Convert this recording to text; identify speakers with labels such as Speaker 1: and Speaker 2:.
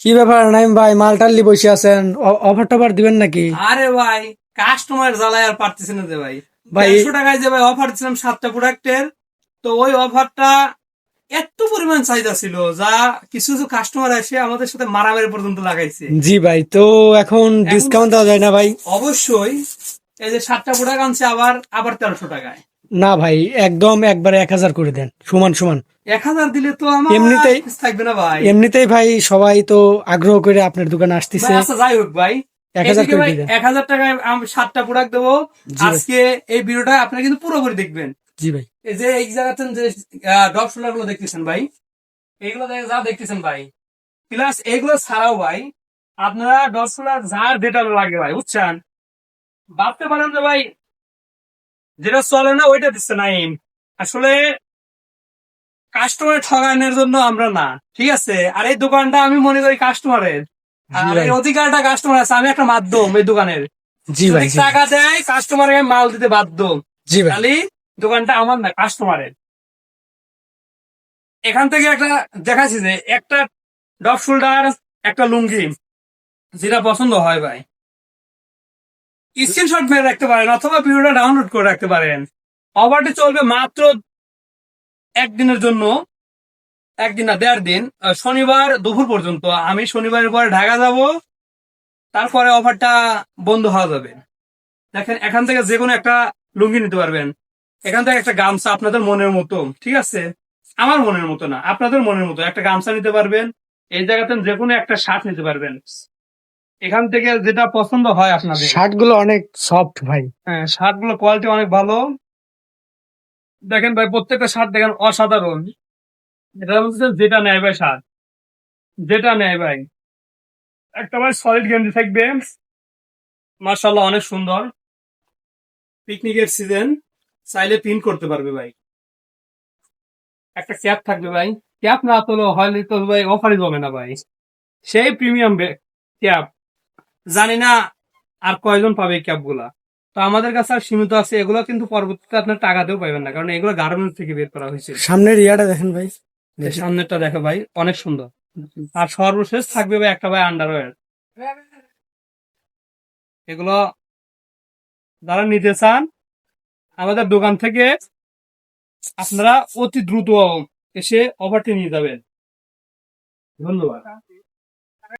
Speaker 1: কি ব্যাপার নাইম ভাই মাল টাল্লি বসে আছেন? অফার টফার দিবেন নাকি?
Speaker 2: আরে ভাই কাস্টমার জ্বালায় আর পারতেছে না যে ভাই।
Speaker 1: ভাই-
Speaker 2: দেড়শো টাকায় যে ভাই অফার দিছিলাম সাতটা প্রোডাক্টের তো ওই অফারটা এত পরিমাণ চাহিদা ছিল যা কিছু কিছু কাস্টমার এসে আমাদের সাথে মারামারি পর্যন্ত লাগাইছে।
Speaker 1: জি ভাই তো এখন ডিসকাউন্ট দেওয়া যায় না ভাই?
Speaker 2: অবশ্যই এই যে সাতটা প্রোডাক্ট আনছে আবার আবার তেরোশো টাকায়।
Speaker 1: না ভাই একদম একবারে এক হাজার করে দেন। সমান সমান।
Speaker 2: এক হাজার দিলে তো আমার
Speaker 1: এমনিতেই-
Speaker 2: থাকবে না ভাই।
Speaker 1: এমনিতেই ভাই সবাই তো আগ্রহ করে আপনার দোকানে আসতেছে।
Speaker 2: আচ্ছা যাই হোক ভাই।
Speaker 1: এক হাজার করে
Speaker 2: ভাই এক হাজার টাকায় আমি সাতটা প্রোডাক্ট দেবো। আজকে এই ভিডিওটা আপনারা কিন্তু পুরোপুরি দেখবেন।
Speaker 1: জি ভাই।
Speaker 2: এই যে এই জায়গাতে যে ডপ শোল্ডারগুলো দেখতেছেন ভাই এইগুলো যা দেখতেছেন ভাই। প্লাস এইগুলো ছাড়াও ভাই আপনারা ডপ শোল্ডার যার যেটা লাগে ভাই বুঝছেন? ভাবতে পারেন যে ভাই যেটা চলে না ওইটা দিচ্ছে নাইম। আসলে কাস্টমার ঠগানোর জন্য আমরা না ঠিক আছে? আর এই দোকানটা আমি মনে করি কাস্টমারের আর। এই অধিকারটা কাস্টমার আছে আমি একটা মাধ্যম এই দোকানের।
Speaker 1: জি ভাই
Speaker 2: টাকা দেয় কাস্টমারকে মাল দিতে বাধ্য।
Speaker 1: জি ভাই।
Speaker 2: খালি দোকানটা আমার না কাস্টমারের এখান থেকে একটা দেখাচ্ছি যে একটা ডপ শোল্ডার একটা লুঙ্গি যেটা পছন্দ হয় ভাই। স্ক্রিনশট মেরে রাখতে পারেন অথবা ভিডিওটা ডাউনলোড করে রাখতে পারেন। অফারটি চলবে মাত্র একদিনের জন্য একদিন না, দেড় দিন। শনিবার দুপুর পর্যন্ত। আমি শনিবারের পরে ঢাকা যাব, তারপরে অফারটা বন্ধ হওয়া যাবে। দেখেন, এখান থেকে যে কোনো একটা লুঙ্গি নিতে পারবেন। এখান থেকে একটা গামছা আপনাদের মনের মতো, ঠিক আছে? আমার মনের মতো না, আপনাদের মনের মতো। একটা গামছা নিতে পারবেন, এই জায়গাতে যে কোনো একটা শার্ট নিতে পারবেন। এখান থেকে যেটা পছন্দ হয় আপনাদের।
Speaker 1: শার্টগুলো অনেক সফট ভাই।
Speaker 2: হ্যাঁ শার্টগুলো কোয়ালিটি অনেক ভালো। দেখেন ভাই প্রত্যেকটা শার্ট দেখেন অসাধারণ। এটা মধ্যে যেটা নেয় ভাই শার্ট। যেটা নেয় ভাই। একটা ভাই সলিড গেঞ্জি থাকবে। মার্শাল্লাহ অনেক সুন্দর। পিকনিকের সিজন চাইলে প্রিন্ট করতে পারবে ভাই। একটা ক্যাপ থাকবে ভাই। ক্যাপ না তোলো হয়নি তো ভাই অফারই হবে না ভাই। সেই প্রিমিয়াম ক্যাপ জানি না আর কয়জন পাবে এই ক্যাপগুলা তো আমাদের কাছে আর সীমিত আছে এগুলো কিন্তু পরবর্তীতে আপনার টাকাতেও পাবেন না কারণ এগুলো গার্মেন্টস থেকে বের করা হয়েছে।
Speaker 1: সামনের ইয়াটা দেখেন ভাই।
Speaker 2: সামনেরটা দেখো ভাই অনেক সুন্দর। আর সর্বশেষ থাকবে ভাই একটা ভাই আন্ডারওয়্যার এগুলো যারা নিতে চান আমাদের দোকান থেকে আপনারা অতি দ্রুত এসে অফারটি নিয়ে যাবেন। ধন্যবাদ।